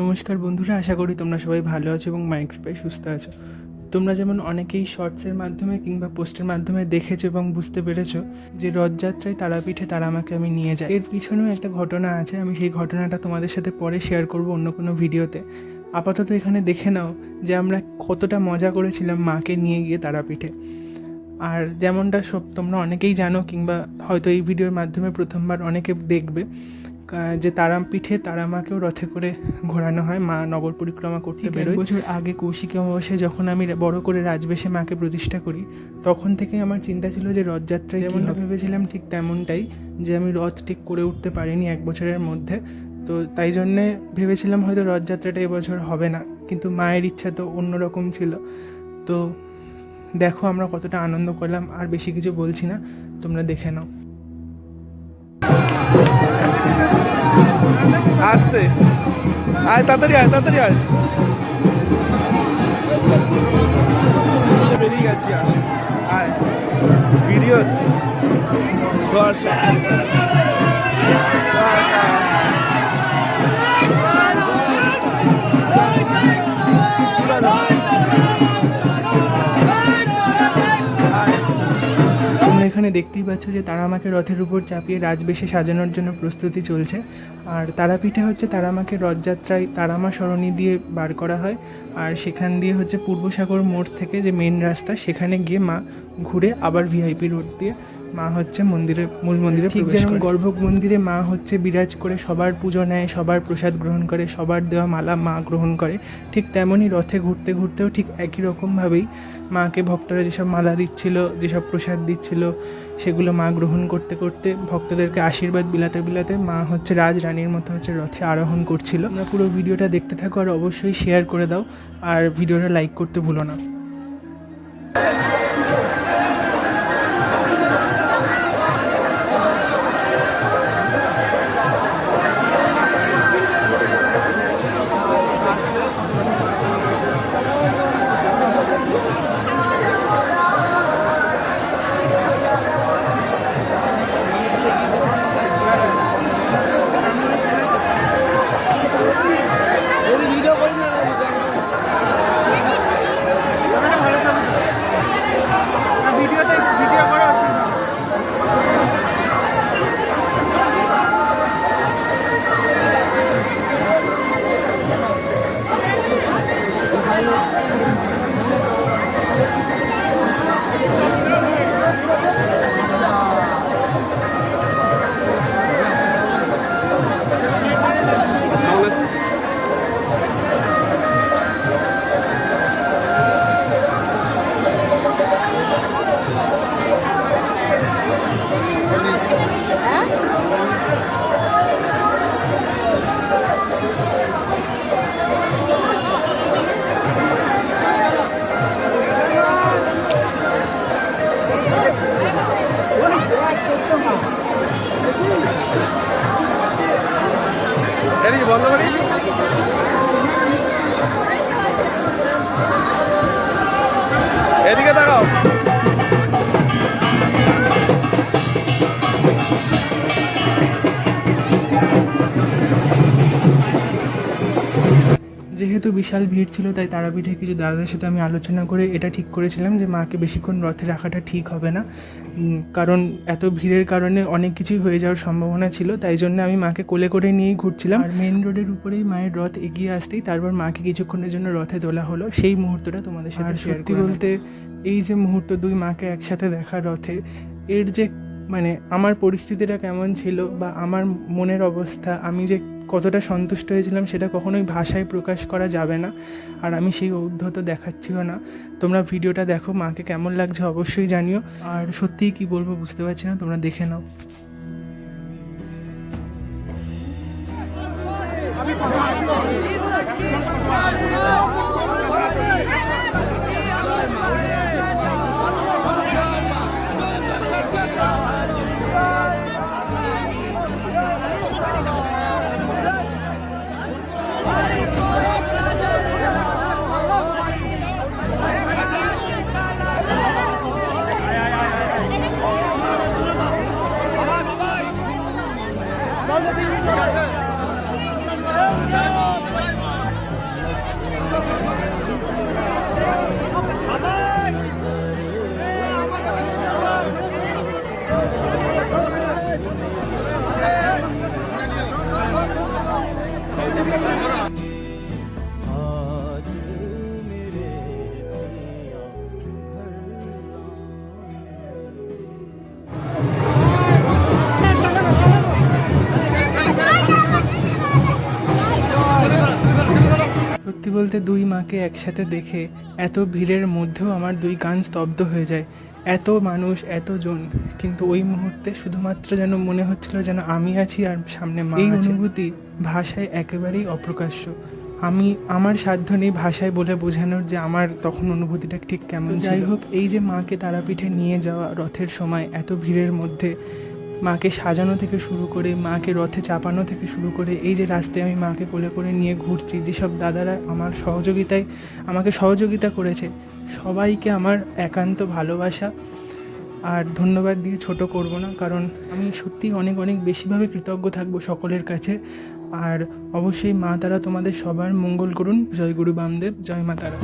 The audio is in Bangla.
নমস্কার বন্ধুরা, আশা করি তোমরা সবাই ভালো আছো এবং মায়ের কৃপায় সুস্থ আছো। তোমরা যেমন অনেকেই শর্টসের মাধ্যমে কিংবা পোস্টের মাধ্যমে দেখেছ এবং বুঝতে পেরেছ যে রথযাত্রায় তারাপীঠে তারা আমাকে আমি নিয়ে যাই। এর পিছনেও একটা ঘটনা আছে, আমি সেই ঘটনাটা তোমাদের সাথে পরে শেয়ার করব অন্য কোনো ভিডিওতে। আপাতত এখানে দেখে নাও যে আমরা কতটা মজা করেছিলাম মাকে নিয়ে গিয়ে তারাপীঠে। আর যেমনটা সব তোমরা অনেকেই জানো কিংবা হয়তো এই ভিডিওর মাধ্যমে প্রথমবার অনেকে দেখবে যে তারাপীঠে তারা মাকেও রথে করে ঘোরানো হয়। মা নগর পরিক্রমা করতে বেরোয়। বছর আগে কৌশিক অমাবস্যায় যখন আমি বড় করে রাজবেশে মাকে প্রতিষ্ঠা করি তখন থেকে আমার চিন্তা ছিল যে রথযাত্রায় যেমনটা ভেবেছিলাম ঠিক তেমনটাই যে আমি রথ ঠিক করে উঠতে পারিনি এক বছরের মধ্যে। তো তাই জন্যে ভেবেছিলাম হয়তো রথযাত্রাটা এবছর হবে না কিন্তু মায়ের ইচ্ছা তো অন্যরকম ছিল। তো দেখো আমরা কতটা আনন্দ করলাম আর বেশি কিছু বলছি না তোমরা দেখে নাও। আসছে। আয় তাড়াতাড়ি আয় তাড়াতাড়ি আয়। বেরিয়ে গেছি আয় ভিডিও হচ্ছে। দর্শক দেখতেই পাচ্ছ যে তারা আমাকে রথের উপর চাপিয়ে রাজবেশে সাজানোর জন্য প্রস্তুতি চলছে। আর তারাপীঠে হচ্ছে তারামাকে রথযাত্রায় তারামা সরণি দিয়ে বার করা হয়। আর সেখান দিয়ে হচ্ছে পূর্বসাগর মোড় থেকে যে মেন রাস্তা সেখানে গিয়ে মা ঘুরে আবার ভিআইপি রোড দিয়ে মা হচ্ছে মন্দিরে মূল মন্দিরে ঠিক যেমন গর্ভক মন্দিরে মা হচ্ছে বিরাজ করে সবার পুজো নেয় সবার প্রসাদ গ্রহণ করে সবার দেওয়া মালা মা গ্রহণ করে। ঠিক তেমনই রথে ঘুরতে ঘুরতেও ঠিক একই রকমভাবেই মাকে ভক্তরা যেসব মালা দিচ্ছিল যেসব প্রসাদ দিচ্ছিল সেগুলো মা গ্রহণ করতে করতে ভক্তদেরকে আশীর্বাদ বিলাতে বিলাতে মা হচ্ছে রাজ রানীর মতো হচ্ছে রথে আরোহণ করছিল। পুরো ভিডিওটা দেখতে থাকো আর অবশ্যই শেয়ার করে দাও। আর ভিডিওটা লাইক করতে ভুলো না। বন্ধ করি। এদিকে তাকাও। যেহেতু বিশাল ভিড় ছিল তাই তারাপীঠে কিছু দাদাদের সাথে আমি আলোচনা করে এটা ঠিক করেছিলাম যে মাকে বেশিক্ষণ রথে রাখাটা ঠিক হবে না। কারণ এত ভিড়ের কারণে অনেক কিছুই হয়ে যাওয়ার সম্ভাবনা ছিল তাই জন্য আমি মাকে কোলে করে নিয়েই ঘুরছিলাম। আর মেন রোডের উপরেই মায়ের রথ এগিয়ে আসতেই তারপর মাকে কিছুক্ষণের জন্য রথে তোলা হলো। সেই মুহূর্তটা তোমাদের সাথে সত্যি বলতে এই যে মুহূর্ত দুই মাকে একসাথে দেখা রথে এর যে মানে আমার পরিস্থিতিটা কেমন ছিল বা আমার মনের অবস্থা আমি যে কতটা সন্তুষ্ট হয়েছিলাম সেটা কখনোই ভাষায় প্রকাশ করা যাবে না। আর আমি সেই ঔদ্ধত দেখাচ্ছিল না। তোমরা ভিডিওটা দেখো, মাকে কেমন লাগছে অবশ্যই জানিও। আর সত্যিই কি বলব বুঝতে পারছি না, তোমরা দেখে নাও। আমি Let's go. সত্যি বলতে দুই মাকে একসাথে দেখে এত ভিড়ের মধ্যেও আমার দুই কান স্তব্ধ হয়ে যায়। এত মানুষ এতজন। কিন্তু ওই মুহূর্তে শুধুমাত্র যেন মনে হচ্ছিল যেন আমি আছি আর সামনে মা এই অনুভূতি ভাষায় একেবারেই অপ্রকাশ্য। আমি আমার সাধ্য নেই ভাষায় বলে বোঝানোর যে আমার তখন অনুভূতিটা ঠিক কেমন যাই হোক এই যে মাকে তারাপীঠে নিয়ে যাওয়া রথের সময় এত ভিড়ের মধ্যে মাকে সাজানো থেকে শুরু করে মাকে রথে চাপানো থেকে শুরু করে এই যে রাস্তায় আমি মাকে কোলে করে নিয়ে ঘুরছি, যেসব দাদারা আমার সহযোগিতায়, আমাকে সহযোগিতা করেছে, সবাইকে আমার একান্ত ভালোবাসা। আর ধন্যবাদ দিয়ে ছোট করব না, কারণ আমি সত্যি অনেক অনেক বেশিভাবে কৃতজ্ঞ থাকব সকলের কাছে। আর অবশ্যই মা তারা তোমাদের সবার মঙ্গল করুন। জয় গুরু বামদেব, জয় মা তারা।